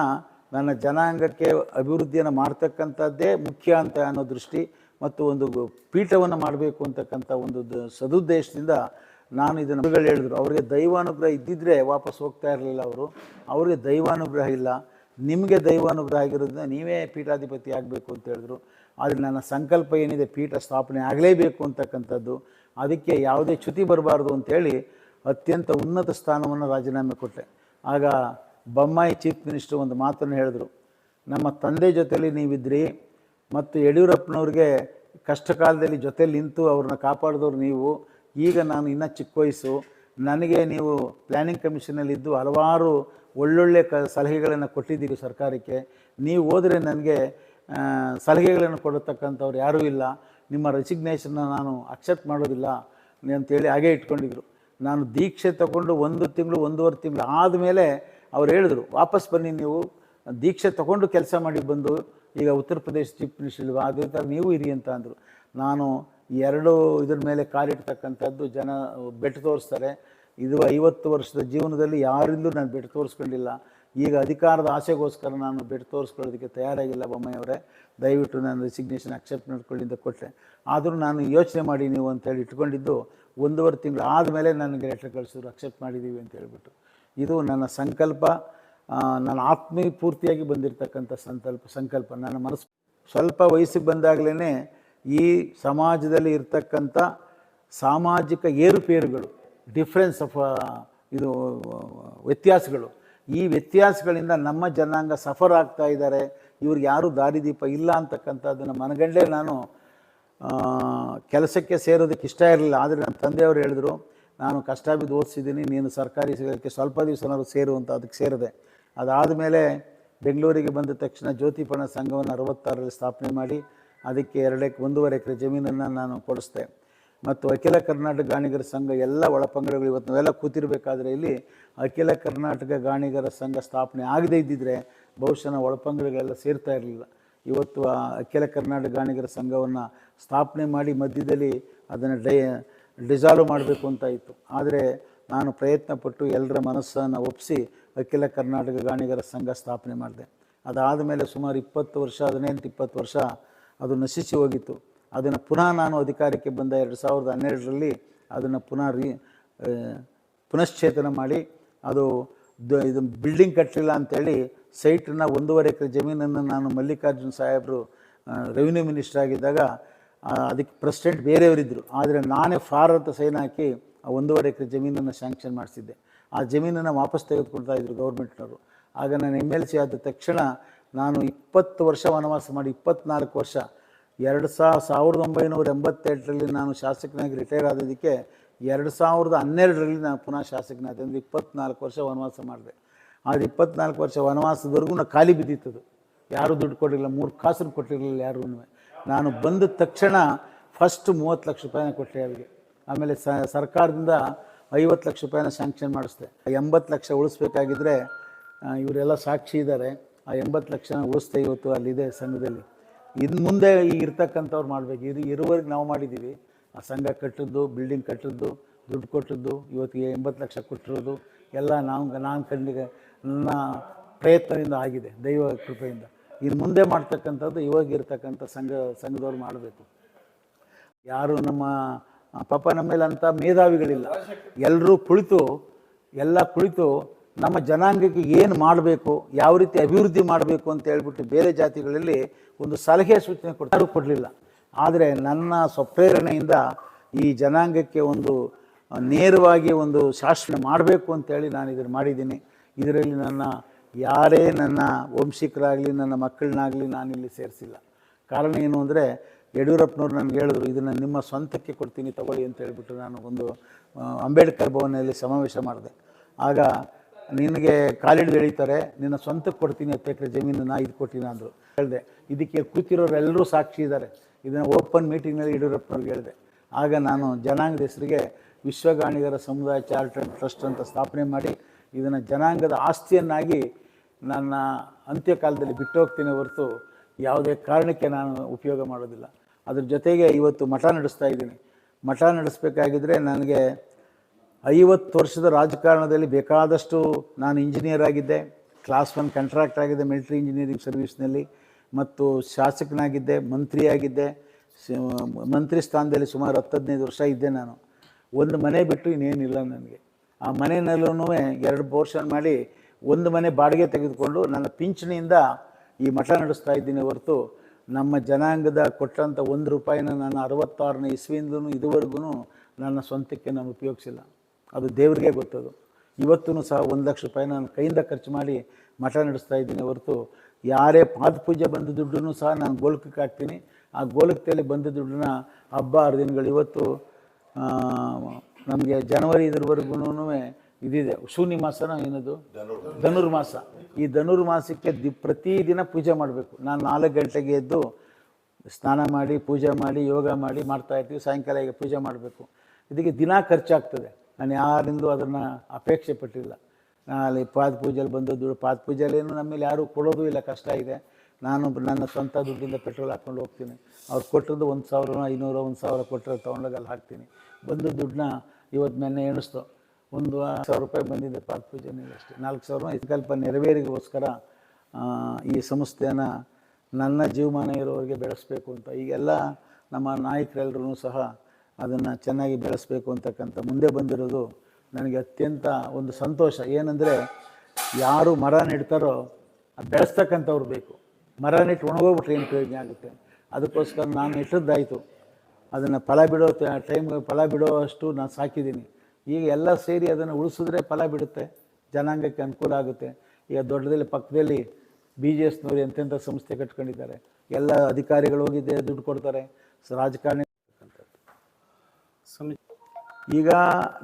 ನನ್ನ ಜನಾಂಗಕ್ಕೆ ಅಭಿವೃದ್ಧಿಯನ್ನು ಮಾಡ್ತಕ್ಕಂಥದ್ದೇ ಮುಖ್ಯ ಅಂತ ಅನ್ನೋ ದೃಷ್ಟಿ ಮತ್ತು ಒಂದು ಪೀಠವನ್ನು ಮಾಡಬೇಕು ಅಂತಕ್ಕಂಥ ಒಂದು ಸದುದ್ದೇಶದಿಂದ ನಾನು ಇದನ್ನು ಹೇಳಿದ್ರು. ಅವರಿಗೆ ದೈವಾನುಗ್ರಹ ಇದ್ದಿದ್ದರೆ ವಾಪಸ್ ಹೋಗ್ತಾ ಇರಲಿಲ್ಲ ಅವರು. ಅವರಿಗೆ ದೈವಾನುಗ್ರಹ ಇಲ್ಲ. ನಿಮಗೆ ದೈವಾನುಗ್ರಹ ಆಗಿರೋದ್ರಿಂದ ನೀವೇ ಪೀಠಾಧಿಪತಿ ಆಗಬೇಕು ಅಂತ ಹೇಳಿದ್ರು. ಆದರೆ ನನ್ನ ಸಂಕಲ್ಪ ಏನಿದೆ ಪೀಠ ಸ್ಥಾಪನೆ ಆಗಲೇಬೇಕು ಅಂತಕ್ಕಂಥದ್ದು. ಅದಕ್ಕೆ ಯಾವುದೇ ಚ್ಯುತಿ ಬರಬಾರ್ದು ಅಂತೇಳಿ ಅತ್ಯಂತ ಉನ್ನತ ಸ್ಥಾನವನ್ನು ರಾಜೀನಾಮೆ ಕೊಟ್ಟೆ. ಆಗ ಬೊಮ್ಮಾಯಿ ಚೀಫ್ ಮಿನಿಸ್ಟರ್ ಒಂದು ಮಾತನ್ನು ಹೇಳಿದ್ರು. ನಮ್ಮ ತಂದೆ ಜೊತೆಯಲ್ಲಿ ನೀವಿದ್ರಿ, ಮತ್ತು ಯಡಿಯೂರಪ್ಪನವ್ರಿಗೆ ಕಷ್ಟ ಕಾಲದಲ್ಲಿ ಜೊತೆಲಿ ನಿಂತು ಅವ್ರನ್ನ ಕಾಪಾಡಿದವ್ರು ನೀವು. ಈಗ ನಾನು ಇನ್ನೂ ಚಿಕ್ಕ ವಯಸ್ಸು. ನನಗೆ ನೀವು ಪ್ಲ್ಯಾನಿಂಗ್ ಕಮಿಷನಲ್ಲಿದ್ದು ಹಲವಾರು ಒಳ್ಳೊಳ್ಳೆ ಕ ಸಲಹೆಗಳನ್ನು ಕೊಟ್ಟಿದ್ದೀರಿ ಸರ್ಕಾರಕ್ಕೆ. ನೀವು ಹೋದರೆ ನನಗೆ ಸಲಹೆಗಳನ್ನು ಕೊಡತಕ್ಕಂಥವ್ರು ಯಾರೂ ಇಲ್ಲ. ನಿಮ್ಮ ರೆಸಿಗ್ನೇಷನ್ನ ನಾನು ಅಕ್ಸೆಪ್ಟ್ ಮಾಡೋದಿಲ್ಲ ಅಂತೇಳಿ ಹಾಗೆ ಇಟ್ಕೊಂಡಿದ್ರು. ನಾನು ದೀಕ್ಷೆ ತಗೊಂಡು ಒಂದು ತಿಂಗಳು, ಒಂದೂವರೆ ತಿಂಗಳು ಆದಮೇಲೆ ಅವ್ರು ಹೇಳಿದ್ರು, ವಾಪಸ್ ಬನ್ನಿ ನೀವು, ದೀಕ್ಷೆ ತಗೊಂಡು ಕೆಲಸ ಮಾಡಿ ಬಂದು, ಈಗ ಉತ್ತರ ಪ್ರದೇಶ ಚೀಫ್ ಮಿನಿಸ್ಟರ್ ಇಲ್ವಾ ಅದೇ ಥರ ನೀವು ಇರಿ ಅಂತ ಅಂದರು. ನಾನು ಎರಡು ಇದ್ರ ಮೇಲೆ ಕಾಲಿಡ್ತಕ್ಕಂಥದ್ದು ಜನ ಬೆಟ್ಟು ತೋರಿಸ್ತಾರೆ. ಇದು ಐವತ್ತು ವರ್ಷದ ಜೀವನದಲ್ಲಿ ಯಾರಿಂದಲೂ ನಾನು ಬೆಟ್ಟು ತೋರಿಸ್ಕೊಂಡಿಲ್ಲ. ಈಗ ಅಧಿಕಾರದ ಆಸೆಗೋಸ್ಕರ ನಾನು ಬೆಟ್ಟು ತೋರಿಸ್ಕೊಳ್ಳೋದಕ್ಕೆ ತಯಾರಾಗಿಲ್ಲ ಬೊಮ್ಮೆಯವರೇ ದಯವಿಟ್ಟು ನಾನು ರೆಸಿಗ್ನೇಷನ್ ಅಕ್ಸೆಪ್ಟ್ ಮಾಡ್ಕೊಳ್ಳಿ ಅಂತ ಕೊಟ್ಟೆ. ಆದರೂ ನಾನು ಯೋಚನೆ ಮಾಡಿ ನೀವು ಅಂತೇಳಿ ಇಟ್ಕೊಂಡಿದ್ದು, ಒಂದೂವರೆ ತಿಂಗಳು ಆದಮೇಲೆ ನನಗೆ ಲೆಟ್ರ್ ಕಳಿಸಿದ್ರು ಅಕ್ಸೆಪ್ಟ್ ಮಾಡಿದ್ದೀವಿ ಅಂತ ಹೇಳ್ಬಿಟ್ಟು. ಇದು ನನ್ನ ಸಂಕಲ್ಪ ನನ್ನ ಆತ್ಮೀಯ ಪೂರ್ತಿಯಾಗಿ ಬಂದಿರತಕ್ಕಂಥ ಸಂಕಲ್ಪ ಸಂಕಲ್ಪ. ನನ್ನ ಮನಸ್ಸು ಸ್ವಲ್ಪ ವಯಸ್ಸಿಗೆ ಬಂದಾಗಲೇ ಈ ಸಮಾಜದಲ್ಲಿ ಇರ್ತಕ್ಕಂಥ ಸಾಮಾಜಿಕ ಏರುಪೇರುಗಳು ಡಿಫ್ರೆನ್ಸ್ ಆಫ್ ಇದು, ವ್ಯತ್ಯಾಸಗಳು, ಈ ವ್ಯತ್ಯಾಸಗಳಿಂದ ನಮ್ಮ ಜನಾಂಗ ಸಫರ್ ಆಗ್ತಾ ಇದ್ದಾರೆ. ಇವ್ರಿಗೆ ಯಾರು ದಾರಿದೀಪ ಇಲ್ಲ ಅಂತಕ್ಕಂಥದ್ದನ್ನು ಮನಗಂಡೇ ನಾನು ಕೆಲಸಕ್ಕೆ ಸೇರೋದಕ್ಕೆ ಇಷ್ಟ ಇರಲಿಲ್ಲ. ಆದರೆ ನನ್ನ ತಂದೆಯವರು ಹೇಳಿದ್ರು ನಾನು ಕಷ್ಟ ಬಿದ್ದು ಓದಿಸಿದ್ದೀನಿ, ನೀನು ಸರ್ಕಾರಿ ಸೇರೋಕ್ಕೆ ಸ್ವಲ್ಪ ದಿವಸನಾದ್ರು ಸೇರು ಅಂತ ಅದಕ್ಕೆ ಸೇರಿದೆ. ಅದಾದ ಮೇಲೆ ಬೆಂಗಳೂರಿಗೆ ಬಂದ ತಕ್ಷಣ ಜ್ಯೋತಿಪಣ ಸಂಘವನ್ನು ಅರವತ್ತಾರರಲ್ಲಿ ಸ್ಥಾಪನೆ ಮಾಡಿ, ಅದಕ್ಕೆ ಎರಡು ಒಂದೂವರೆ ಎಕರೆ ಜಮೀನನ್ನು ನಾನು ಕೊಡಿಸ್ದೆ. ಮತ್ತು ಅಖಿಲ ಕರ್ನಾಟಕ ಗಾಣಿಗರ ಸಂಘ ಎಲ್ಲ ಒಳಪಂಗಡಗಳು ಇವತ್ತು ನಾವೆಲ್ಲ ಕೂತಿರಬೇಕಾದ್ರೆ ಇಲ್ಲಿ ಅಖಿಲ ಕರ್ನಾಟಕ ಗಾಣಿಗರ ಸಂಘ ಸ್ಥಾಪನೆ ಆಗದೇ ಇದ್ದಿದ್ರೆ ಬಹುಶಃ ನಾವು ಒಳಪಂಗಡಗಳೆಲ್ಲ ಸೇರ್ತಾ ಇರಲಿಲ್ಲ. ಇವತ್ತು ಅಖಿಲ ಕರ್ನಾಟಕ ಗಾಣಿಗರ ಸಂಘವನ್ನು ಸ್ಥಾಪನೆ ಮಾಡಿ ಮಧ್ಯದಲ್ಲಿ ಅದನ್ನು ಡೈ ಡಿಸಾಲ್ವ್ ಮಾಡಬೇಕು ಅಂತ ಇತ್ತು. ಆದರೆ ನಾನು ಪ್ರಯತ್ನಪಟ್ಟು ಎಲ್ಲರ ಮನಸ್ಸನ್ನು ಒಪ್ಪಿಸಿ ಅಖಿಲ ಕರ್ನಾಟಕ ಗಾಣಿಗರ ಸಂಘ ಸ್ಥಾಪನೆ ಮಾಡಿದೆ. ಅದಾದ ಮೇಲೆ ಸುಮಾರು ಇಪ್ಪತ್ತು ವರ್ಷ, ಹದಿನೆಂಟು, ಇಪ್ಪತ್ತು ವರ್ಷ ಅದು ನಶಿಸಿ ಹೋಗಿತ್ತು. ಅದನ್ನು ಪುನಃ ನಾನು ಅಧಿಕಾರಕ್ಕೆ ಬಂದ ಎರಡು ಸಾವಿರದ ಹನ್ನೆರಡರಲ್ಲಿ ಅದನ್ನು ಪುನಃ ರೀ ಪುನಶ್ಚೇತನ ಮಾಡಿ ಅದು ಇದು ಬಿಲ್ಡಿಂಗ್ ಕಟ್ಟಲಿಲ್ಲ ಅಂತೇಳಿ ಸೈಟನ್ನು ಒಂದೂವರೆ ಎಕರೆ ಜಮೀನನ್ನು ನಾನು ಮಲ್ಲಿಕಾರ್ಜುನ್ ಸಾಹೇಬರು ರೆವಿನ್ಯೂ ಮಿನಿಸ್ಟರ್ ಆಗಿದ್ದಾಗ ಅದಕ್ಕೆ ಪ್ರೆಸಿಡೆಂಟ್ ಬೇರೆಯವರಿದ್ದರು ಆದರೆ ನಾನೇ ಫಾರ್ ಅಂತ ಸೈನ್ ಹಾಕಿ ಆ ಒಂದೂವರೆ ಎಕರೆ ಜಮೀನನ್ನು ಸ್ಯಾಂಕ್ಷನ್ ಮಾಡಿಸಿದ್ದೆ. ಆ ಜಮೀನನ್ನು ವಾಪಸ್ ತೆಗೆದುಕೊಳ್ತಾ ಇದ್ದರು ಗೌರ್ಮೆಂಟ್ನವರು ಆಗ ನಾನು ಎಂ ಎಲ್ ಸಿ ಆದ ತಕ್ಷಣ ನಾನು ಇಪ್ಪತ್ತು ವರ್ಷ ವನವಾಸ ಮಾಡಿ, ಇಪ್ಪತ್ನಾಲ್ಕು ವರ್ಷ. ಎರಡು ಸಾವಿರ ಸಾವಿರದ ಒಂಬೈನೂರ ಎಂಬತ್ತೆಂಟರಲ್ಲಿ ನಾನು ಶಾಸಕನಾಗಿ ರಿಟೈರ್ ಆದದಕ್ಕೆ ಎರಡು ಸಾವಿರದ ಹನ್ನೆರಡರಲ್ಲಿ ನಾನು ಪುನಃ ಶಾಸಕನಾದೆ. ಅಂದರೆ ಇಪ್ಪತ್ನಾಲ್ಕು ವರ್ಷ ವನವಾಸ ಮಾಡಿದೆ. ಆದರೆ ಇಪ್ಪತ್ನಾಲ್ಕು ವರ್ಷ ವನವಾಸದವರೆಗೂ ನಾನು ಖಾಲಿ ಬಿದ್ದಿತ್ತದು. ಯಾರೂ ದುಡ್ಡು ಕೊಟ್ಟಿರಲಿಲ್ಲ ಮೂರು ಕಾಸನ್ನು ಕೊಟ್ಟಿರಲಿಲ್ಲ ಯಾರೂ ನಾನು ಬಂದ ತಕ್ಷಣ ಫಸ್ಟ್ ಮೂವತ್ತು ಲಕ್ಷ ರೂಪಾಯಿನ ಕೊಟ್ಟೆ ಅವರಿಗೆ. ಆಮೇಲೆ ಸರ್ಕಾರದಿಂದ ಐವತ್ತು ಲಕ್ಷ ರೂಪಾಯಿನ ಸ್ಯಾಂಕ್ಷನ್ ಮಾಡಿಸ್ದೆ. ಎಂಬತ್ತು ಲಕ್ಷ ಉಳಿಸ್ಬೇಕಾಗಿದ್ದರೆ ಇವರೆಲ್ಲ ಸಾಕ್ಷಿ ಇದ್ದಾರೆ. ಆ ಎಂಬತ್ತು ಲಕ್ಷನ ಉಳಿಸ್ದೆ ಇವತ್ತು ಅಲ್ಲಿದೆ ಸಂಘದಲ್ಲಿ. ಇನ್ನು ಮುಂದೆ ಈಗ ಇರ್ತಕ್ಕಂಥವ್ರು ಮಾಡಬೇಕು. ಇದು ಇರುವರೆಗೆ ನಾವು ಮಾಡಿದ್ದೀವಿ ಆ ಸಂಘ ಕಟ್ಟಿದ್ದು ಬಿಲ್ಡಿಂಗ್ ಕಟ್ಟಿದ್ದು, ದುಡ್ಡು ಕೊಟ್ಟಿದ್ದು, ಇವತ್ತಿಗೆ ಎಂಬತ್ತು ಲಕ್ಷ ಕೊಟ್ಟಿರೋದು, ಎಲ್ಲ ನಾವು ನಾನು ಕಂಡಿಗೆ ನನ್ನ ಪ್ರಯತ್ನದಿಂದ ಆಗಿದೆ. ದೈವ ಕೃಪೆಯಿಂದ. ಇನ್ನು ಮುಂದೆ ಮಾಡ್ತಕ್ಕಂಥದ್ದು ಇವಾಗ ಇರ್ತಕ್ಕಂಥ ಸಂಘ, ಸಂಘದವ್ರು ಮಾಡಬೇಕು. ಯಾರು ನಮ್ಮ ಪಾಪ ನಮ್ಮ ಮೇಲೆ ಅಂಥ ಮೇಧಾವಿಗಳಿಲ್ಲ. ಎಲ್ಲರೂ ಕುಳಿತು, ಎಲ್ಲ ಕುಳಿತು ನಮ್ಮ ಜನಾಂಗಕ್ಕೆ ಏನು ಮಾಡಬೇಕು, ಯಾವ ರೀತಿ ಅಭಿವೃದ್ಧಿ ಮಾಡಬೇಕು ಅಂತ ಹೇಳ್ಬಿಟ್ಟು ಬೇರೆ ಜಾತಿಗಳಲ್ಲಿ ಒಂದು ಸಲಹೆ ಸೂಚನೆ ಕೊಡ್ತಾರೆ ಕೊಡಲಿಲ್ಲ. ಆದರೆ ನನ್ನ ಸ್ವಪ್ರೇರಣೆಯಿಂದ ಈ ಜನಾಂಗಕ್ಕೆ ಒಂದು ನೇರವಾಗಿ ಒಂದು ಶಾಸನ ಮಾಡಬೇಕು ಅಂತೇಳಿ ನಾನು ಇದನ್ನು ಮಾಡಿದ್ದೀನಿ. ಇದರಲ್ಲಿ ನನ್ನ ಯಾರೇ ನನ್ನ ವಂಶಿಕರಾಗಲಿ, ನನ್ನ ಮಕ್ಕಳನ್ನಾಗಲಿ ಇಲ್ಲಿ ಸೇರಿಸಿಲ್ಲ. ಕಾರಣ ಏನು ಅಂದರೆ, ಯಡಿಯೂರಪ್ಪನವ್ರು ನನಗೆ ಹೇಳಿದ್ರು, ಇದನ್ನು ನಿಮ್ಮ ಸ್ವಂತಕ್ಕೆ ಕೊಡ್ತೀನಿ, ತಗೊಳ್ಳಿ ಅಂತ ಹೇಳಿಬಿಟ್ಟು ನಾನು ಒಂದು ಅಂಬೇಡ್ಕರ್ ಭವನಲ್ಲಿ ಸಮಾವೇಶ ಮಾಡಿದೆ. ಆಗ ನಿನಗೆ ಕಾಲಿಡಿದು ಎಳಿತಾರೆ, ನಿನ್ನ ಸ್ವಂತಕ್ಕೆ ಕೊಡ್ತೀನಿ ಹತ್ತು ಎಕರೆ ಜಮೀನು, ನಾ ಇದು ಕೊಟ್ಟಿನ ಅಂದರು. ಹೇಳಿದೆ, ಇದಕ್ಕೆ ಕೂತಿರೋರೆಲ್ಲರೂ ಸಾಕ್ಷಿ ಇದ್ದಾರೆ. ಇದನ್ನು ಓಪನ್ ಮೀಟಿಂಗ್ನಲ್ಲಿ ಯಡಿಯೂರಪ್ಪನವ್ರಿಗೆ ಹೇಳಿದೆ. ಆಗ ನಾನು ಜನಾಂಗದ ಹೆಸರಿಗೆ ವಿಶ್ವಗಾಣಿಗರ ಸಮುದಾಯ ಚಾರ್ಟರ್ಡ್ ಟ್ರಸ್ಟ್ ಅಂತ ಸ್ಥಾಪನೆ ಮಾಡಿ, ಇದನ್ನು ಜನಾಂಗದ ಆಸ್ತಿಯನ್ನಾಗಿ ನನ್ನ ಅಂತ್ಯಕಾಲದಲ್ಲಿ ಬಿಟ್ಟು ಹೋಗ್ತೀನಿ ಹೊರತು ಯಾವುದೇ ಕಾರಣಕ್ಕೆ ನಾನು ಉಪಯೋಗ ಮಾಡೋದಿಲ್ಲ. ಅದ್ರ ಜೊತೆಗೆ ಇವತ್ತು ಮಠ ನಡೆಸ್ತಾ ಇದ್ದೀನಿ. ಮಠ ನಡೆಸಬೇಕಾಗಿದ್ದರೆ ನನಗೆ ಐವತ್ತು ವರ್ಷದ ರಾಜಕಾರಣದಲ್ಲಿ ಬೇಕಾದಷ್ಟು ನಾನು ಇಂಜಿನಿಯರ್ ಆಗಿದ್ದೆ. ಕ್ಲಾಸ್ ಒನ್ ಕಾಂಟ್ರಾಕ್ಟ್ ಆಗಿದ್ದೆ ಮಿಲಿಟ್ರಿ ಇಂಜಿನಿಯರಿಂಗ್ ಸರ್ವಿಸ್ನಲ್ಲಿ ಮತ್ತು ಶಾಸಕನಾಗಿದ್ದೆ, ಮಂತ್ರಿಯಾಗಿದ್ದೆ. ಮಂತ್ರಿ ಸ್ಥಾನದಲ್ಲಿ ಸುಮಾರು ಹತ್ತು ಹದಿನೈದು ವರ್ಷ ಇದ್ದೆ ನಾನು. ಒಂದು ಮನೆ ಬಿಟ್ಟು ಇನ್ನೇನಿಲ್ಲ ನನಗೆ. ಆ ಮನೆಯಲ್ಲೂ ಎರಡು ಪೋರ್ಷನ್ ಮಾಡಿ ಒಂದು ಮನೆ ಬಾಡಿಗೆ ತೆಗೆದುಕೊಂಡು ನನ್ನ ಪಿಂಚಣಿಯಿಂದ ಈ ಮಠ ನಡೆಸ್ತಾ ಇದ್ದೀನಿ ಹೊರತು ನಮ್ಮ ಜನಾಂಗದ ಕೊಟ್ಟಂಥ ಒಂದು ರೂಪಾಯಿನ ನಾನು ಅರವತ್ತಾರನೇ ಇಸ್ವಿಯಿಂದಲೂ ಇದುವರೆಗೂ ನನ್ನ ಸ್ವಂತಕ್ಕೆ ನಾನು ಉಪಯೋಗಿಸಿಲ್ಲ. ಅದು ದೇವರಿಗೆ ಗೊತ್ತದು. ಇವತ್ತೂ ಸಹ ಒಂದು ಲಕ್ಷ ರೂಪಾಯಿ ನಾನು ಕೈಯಿಂದ ಖರ್ಚು ಮಾಡಿ ಮಠ ನಡೆಸ್ತಾ ಇದ್ದೀನಿ ಹೊರತು ಯಾರೇ ಪಾದಪೂಜೆ ಬಂದ ದುಡ್ಡನ್ನು ಸಹ ನಾನು ಗೋಲಕಕ್ಕೆ ಹಾಕ್ತೀನಿ. ಆ ಗೋಲಕದಲ್ಲಿ ಬಂದ ದುಡ್ಡನ್ನ ಹಬ್ಬ ಹರಿದಿನಗಳು ಇವತ್ತು ನಮಗೆ ಜನವರಿ ಇದ್ರವರೆಗೂ ಇದಿದೆ. ಶೂನ್ಯ ಮಾಸನ ಏನದು? ಧನುರ್ಮಾಸ. ಈ ಧನುರ್ಮಾಸಕ್ಕೆ ದಿ ಪ್ರತಿದಿನ ಪೂಜೆ ಮಾಡಬೇಕು. ನಾನು ನಾಲ್ಕು ಗಂಟೆಗೆ ಎದ್ದು ಸ್ನಾನ ಮಾಡಿ ಪೂಜೆ ಮಾಡಿ ಯೋಗ ಮಾಡಿ ಮಾಡ್ತಾ ಇರ್ತೀವಿ. ಸಾಯಂಕಾಲ ಈಗ ಪೂಜೆ ಮಾಡಬೇಕು. ಇದಕ್ಕೆ ದಿನ ಖರ್ಚಾಗ್ತದೆ. ನಾನು ಯಾರಿಂದೂ ಅದನ್ನು ಅಪೇಕ್ಷೆ ಪಟ್ಟಿಲ್ಲ. ಅಲ್ಲಿ ಪಾದ ಪೂಜೆಯಲ್ಲಿ ಬಂದು ದುಡ್ಡು. ಪಾದ ಪೂಜೆಯಲ್ಲೇನು ನಮ್ಮಲ್ಲಿ ಯಾರೂ ಕೊಡೋದು ಇಲ್ಲ. ಕಷ್ಟ ಇದೆ. ನಾನು ನನ್ನ ಸ್ವಂತ ದುಡ್ಡಿಂದ ಪೆಟ್ರೋಲ್ ಹಾಕ್ಕೊಂಡು ಹೋಗ್ತೀನಿ. ಅವ್ರು ಕೊಟ್ಟಿದ್ದು ಒಂದು ಸಾವಿರ ಐನೂರು ಒಂದು ಸಾವಿರ ಕೊಟ್ಟರೆ ತೊಗೊಂಡೋಗಿ ಅಲ್ಲಿ ಹಾಕ್ತೀನಿ. ಬಂದು ದುಡ್ಡನ್ನ ಇವತ್ತು ನೆನ್ನೆ ಎಣಿಸ್ತು. ಒಂದು ಸಾವಿರ ರೂಪಾಯಿ ಬಂದಿದೆ ಪಾರ್ಕ್ ಪೂಜೆನಲ್ಲಿ ಅಷ್ಟೇ ನಾಲ್ಕು ಸಾವಿರ ಸಂಕಲ್ಪ ನೆರವೇರಿಗೋಸ್ಕರ ಈ ಸಂಸ್ಥೆಯನ್ನ ನನ್ನ ಜೀವಮಾನ ಇರೋರಿಗೆ ಬೆಳೆಸಬೇಕು ಅಂತ, ಈಗೆಲ್ಲ ನಮ್ಮ ನಾಯಕರೆಲ್ಲರೂ ಸಹ ಅದನ್ನು ಚೆನ್ನಾಗಿ ಬೆಳೆಸಬೇಕು ಅಂತಕ್ಕಂಥ ಮುಂದೆ ಬಂದಿರೋದು ನನಗೆ ಅತ್ಯಂತ ಒಂದು ಸಂತೋಷ. ಏನಂದರೆ ಯಾರು ಮರ ನೆಡ್ತಾರೋ ಬೆಳೆಸ್ತಕ್ಕಂಥವ್ರು ಬೇಕು. ಮರ ನೆಟ್ಟು ಒಣಗೋಗ್ಬಿಟ್ರೆ ಏನು ಪ್ರಯೋಜನ ಆಗುತ್ತೆ? ಅದಕ್ಕೋಸ್ಕರ ನಾನು ನೆಟ್ಟದ್ದಾಯಿತು. ಅದನ್ನು ಫಲ ಬಿಡೋ ಟೈಮ್ ಫಲ ಬಿಡೋ ಅಷ್ಟು ನಾನು ಸಾಕಿದ್ದೀನಿ. ಈಗ ಎಲ್ಲ ಸೇರಿ ಅದನ್ನು ಉಳಿಸಿದ್ರೆ ಫಲ ಬಿಡುತ್ತೆ ಜನಾಂಗಕ್ಕೆ ಅನುಕೂಲ ಆಗುತ್ತೆ. ಈಗ ದೊಡ್ಡದಲ್ಲಿ ಪಕ್ಕದಲ್ಲಿ ಬಿ ಜೆ ಎಸ್ನವರು ಎಂತೆಂಥ ಸಂಸ್ಥೆ ಕಟ್ಕೊಂಡಿದ್ದಾರೆ. ಎಲ್ಲ ಅಧಿಕಾರಿಗಳು ಹೋಗಿದ್ದೆ ದುಡ್ಡು ಕೊಡ್ತಾರೆ. ರಾಜಕಾರಣಿ ಈಗ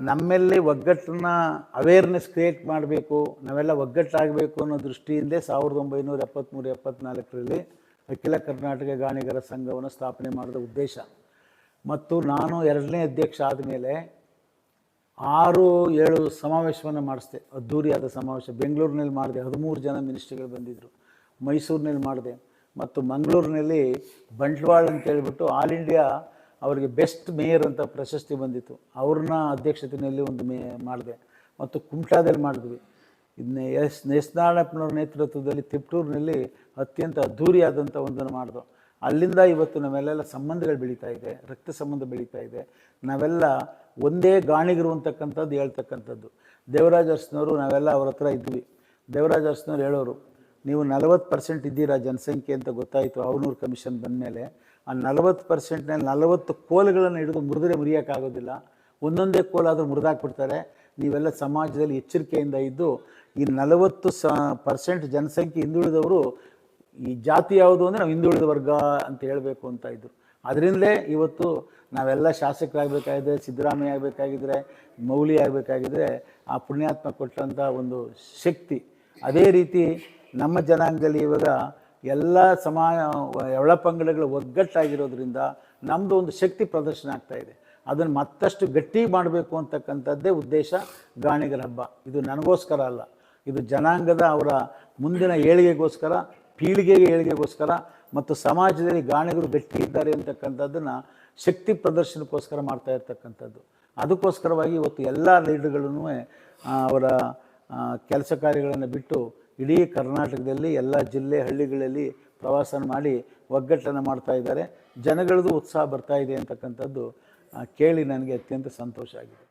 ನಮ್ಮಲ್ಲಿ ಒಗ್ಗಟ್ಟನ್ನ ಅವೇರ್ನೆಸ್ ಕ್ರಿಯೇಟ್ ಮಾಡಬೇಕು ನಾವೆಲ್ಲ ಒಗ್ಗಟ್ಟಾಗಬೇಕು ಅನ್ನೋ ದೃಷ್ಟಿಯಿಂದ ಸಾವಿರದ ಒಂಬೈನೂರ ಎಪ್ಪತ್ತ್ಮೂರು ಎಪ್ಪತ್ನಾಲ್ಕರಲ್ಲಿ ಅಖಿಲ ಕರ್ನಾಟಕ ಗಾಣಿಗರ ಸಂಘವನ್ನು ಸ್ಥಾಪನೆ ಮಾಡಿದ ಉದ್ದೇಶ. ಮತ್ತು ನಾನು ಎರಡನೇ ಅಧ್ಯಕ್ಷ ಆದಮೇಲೆ ಆರು ಏಳು ಸಮಾವೇಶವನ್ನು ಮಾಡಿಸಿದೆ. ಅದ್ಧೂರಿಯಾದ ಸಮಾವೇಶ. ಬೆಂಗಳೂರಿನಲ್ಲಿ ಮಾಡಿದೆ. ಹದಿಮೂರು ಜನ ಮಿನಿಸ್ಟ್ರಿಗಳು ಬಂದಿದ್ದರು ಮೈಸೂರಿನಲ್ಲಿ ಮಾಡಿದೆ. ಮತ್ತು ಮಂಗಳೂರಿನಲ್ಲಿ ಬಂಟ್ವಾಳ ಅಂತ ಹೇಳಿಬಿಟ್ಟು ಆಲ್ ಇಂಡಿಯಾ ಅವರಿಗೆ ಬೆಸ್ಟ್ ಮೇಯರ್ ಅಂತ ಪ್ರಶಸ್ತಿ ಬಂದಿತ್ತು. ಅವ್ರನ್ನ ಅಧ್ಯಕ್ಷತೆಯಲ್ಲಿ ಒಂದು ಮೇ ಮಾಡಿದೆ. ಮತ್ತು ಕುಮಟಾದಲ್ಲಿ ಮಾಡಿದ್ವಿ. ಇದನ್ನ ಎಸ್ ನೆಸ್ನಾಳಪ್ಪನವ್ರ ನೇತೃತ್ವದಲ್ಲಿ ತಿಪ್ಟೂರಿನಲ್ಲಿ ಅತ್ಯಂತ ಅದ್ಧೂರಿಯಾದಂಥ ಒಂದನ್ನು ಮಾಡಿದ್ರು ಅಲ್ಲಿಂದ ಇವತ್ತು ನಾವೆಲ್ಲ ಸಂಬಂಧಗಳು ಬೆಳೀತಾ ಇದೆ, ರಕ್ತ ಸಂಬಂಧ ಬೆಳೀತಾ ಇದೆ. ನಾವೆಲ್ಲ ಒಂದೇ ಗಾಣಿಗರು ಅಂತಕ್ಕಂಥದ್ದು ಹೇಳ್ತಕ್ಕಂಥದ್ದು. ದೇವರಾಜ ನಾವೆಲ್ಲ ಅವ್ರ ಹತ್ರ ಇದ್ವಿ. ದೇವರಾಜ ಹೇಳೋರು, ನೀವು ನಲವತ್ತು ಪರ್ಸೆಂಟ್ ಇದ್ದೀರಾ ಜನಸಂಖ್ಯೆ ಅಂತ ಗೊತ್ತಾಯಿತು ಅವನೂರು ಕಮಿಷನ್ ಬಂದಮೇಲೆ. ಆ ನಲವತ್ತು ಪರ್ಸೆಂಟ್ನಲ್ಲಿ ನಲವತ್ತು ಕೋಲುಗಳನ್ನು ಹಿಡಿದು ಮುರಿದ್ರೆ ಮುರಿಯೋಕ್ಕಾಗೋದಿಲ್ಲ. ಒಂದೊಂದೇ ಕೋಲಾದರೂ ಮುರಿದಾಕ್ಬಿಡ್ತಾರೆ. ನೀವೆಲ್ಲ ಸಮಾಜದಲ್ಲಿ ಎಚ್ಚರಿಕೆಯಿಂದ ಇದ್ದು, ಈ ನಲವತ್ತು ಸ ಪರ್ಸೆಂಟ್ ಜನಸಂಖ್ಯೆ ಹಿಂದುಳಿದವರು ಈ ಜಾತಿ ಯಾವುದು ಅಂದರೆ ನಾವು ಹಿಂದುಳಿದ ವರ್ಗ ಅಂತ ಹೇಳಬೇಕು ಅಂತ ಇದ್ದರು ಅದರಿಂದಲೇ ಇವತ್ತು ನಾವೆಲ್ಲ ಶಾಸಕರಾಗಬೇಕಾಗಿದ್ರೆ, ಸಿದ್ದರಾಮಯ್ಯ ಆಗಬೇಕಾಗಿದ್ರೆ ಮೌಲಿ ಆಗಬೇಕಾಗಿದ್ರೆ ಆ ಪುಣ್ಯಾತ್ಮ ಕೊಟ್ಟಂಥ ಒಂದು ಶಕ್ತಿ. ಅದೇ ರೀತಿ ನಮ್ಮ ಜನಾಂಗದಲ್ಲಿ ಇವಾಗ ಎಲ್ಲ ಸಮಾ ಎವಳ ಪಂಗಡಗಳು ಒಗ್ಗಟ್ಟಾಗಿರೋದ್ರಿಂದ ನಮ್ಮದು ಒಂದು ಶಕ್ತಿ ಪ್ರದರ್ಶನ ಆಗ್ತಾ ಇದೆ. ಅದನ್ನು ಮತ್ತಷ್ಟು ಗಟ್ಟಿ ಮಾಡಬೇಕು ಅಂತಕ್ಕಂಥದ್ದೇ ಉದ್ದೇಶ ಗಾಣಿಗರ ಹಬ್ಬ. ಇದು ನನಗೋಸ್ಕರ ಅಲ್ಲ. ಇದು ಜನಾಂಗದ ಅವರ ಮುಂದಿನ ಏಳಿಗೆಗೋಸ್ಕರ ಪೀಳಿಗೆಗೆ ಏಳಿಗೆಗೋಸ್ಕರ ಮತ್ತು ಸಮಾಜದಲ್ಲಿ ಗಾಣಿಗರು ಗಟ್ಟಿ ಇದ್ದಾರೆ ಅಂತಕ್ಕಂಥದ್ದನ್ನು ಶಕ್ತಿ ಪ್ರದರ್ಶನಕ್ಕೋಸ್ಕರ ಮಾಡ್ತಾ ಇರ್ತಕ್ಕಂಥದ್ದು. ಅದಕ್ಕೋಸ್ಕರವಾಗಿ ಇವತ್ತು ಎಲ್ಲ ಲೀಡರ್ಗಳೂ ಅವರ ಕೆಲಸ ಕಾರ್ಯಗಳನ್ನು ಬಿಟ್ಟು ಇಡೀ ಕರ್ನಾಟಕದಲ್ಲಿ ಎಲ್ಲ ಜಿಲ್ಲೆ, ಹಳ್ಳಿಗಳಲ್ಲಿ ಪ್ರವಾಸ ಮಾಡಿ ಒಗ್ಗಟ್ಟನ್ನು ಮಾಡ್ತಾ ಇದ್ದಾರೆ. ಜನಗಳದ್ದು ಉತ್ಸಾಹ ಬರ್ತಾ ಇದೆ ಅಂತಕ್ಕಂಥದ್ದು ಕೇಳಿ ನನಗೆ ಅತ್ಯಂತ ಸಂತೋಷ ಆಗಿದೆ.